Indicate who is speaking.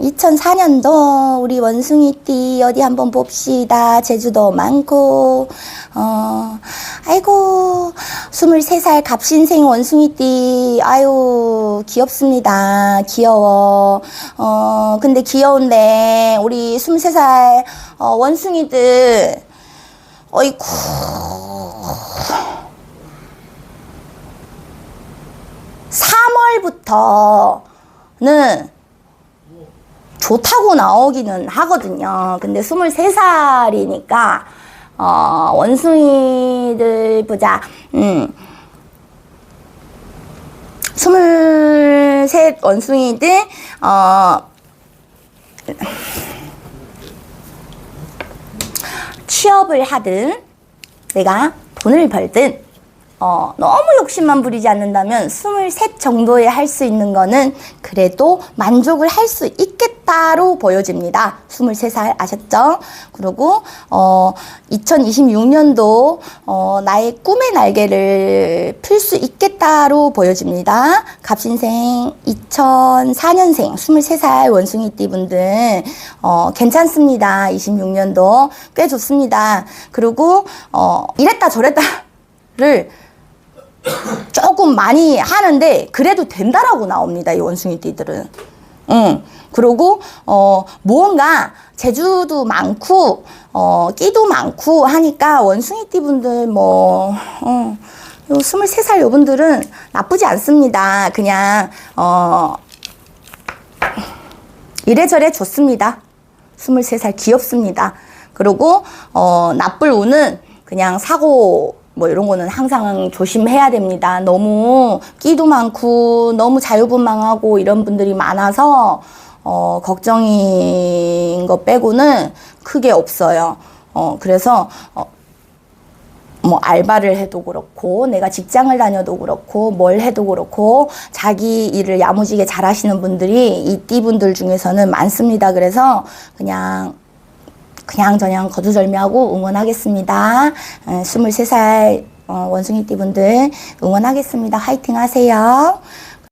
Speaker 1: 음, 2004년도 우리 원숭이띠 어디 한번 봅시다. 제주도 많고, 어, 아이고, 23살 갑신생 원숭이띠, 아유, 귀엽습니다. 귀여워. 어, 근데 귀여운데, 우리 23살 어, 원숭이들, 어이쿠. (3월부터는) 좋다고 나오기는 하거든요. 근데 23살이니까, 어, 원숭이들 보자. 음. 23 원숭이들, 어, 취업을 하든, 내가 돈을 벌든, 어, 너무 욕심만 부리지 않는다면 23 정도에 할 수 있는 거는 그래도 만족을 할 수 있겠다 로 보여집니다. 23살 아셨죠? 그리고, 어, 2026년도, 어, 나의 꿈의 날개를 필수 있겠다로 보여집니다. 갑신생 2004년생 23살 원숭이띠 분들, 어, 괜찮습니다. 26년도. 꽤 좋습니다. 그리고, 어, 이랬다 저랬다를 조금 많이 하는데 그래도 된다라고 나옵니다. 이 원숭이띠들은. 응. 그리고 어 무언가 재주도 많고 어 끼도 많고 하니까 원숭이띠 분들 뭐 어, 요 23살 요분들은 나쁘지 않습니다. 그냥 어 이래저래 좋습니다. 23살 귀엽습니다. 그리고 어 나쁠 운은 그냥 사고 뭐 이런 거는 항상 조심해야 됩니다. 너무 끼도 많고 너무 자유분방하고 이런 분들이 많아서 어 걱정인 거 빼고는 크게 없어요. 어 그래서 어, 뭐 알바를 해도 그렇고 내가 직장을 다녀도 그렇고 뭘 해도 그렇고 자기 일을 야무지게 잘하시는 분들이 이 띠분들 중에서는 많습니다. 그래서 그냥 그냥 저냥 거두절미하고 응원하겠습니다. 어, 23살 어, 원숭이띠 분들 응원하겠습니다. 화이팅 하세요.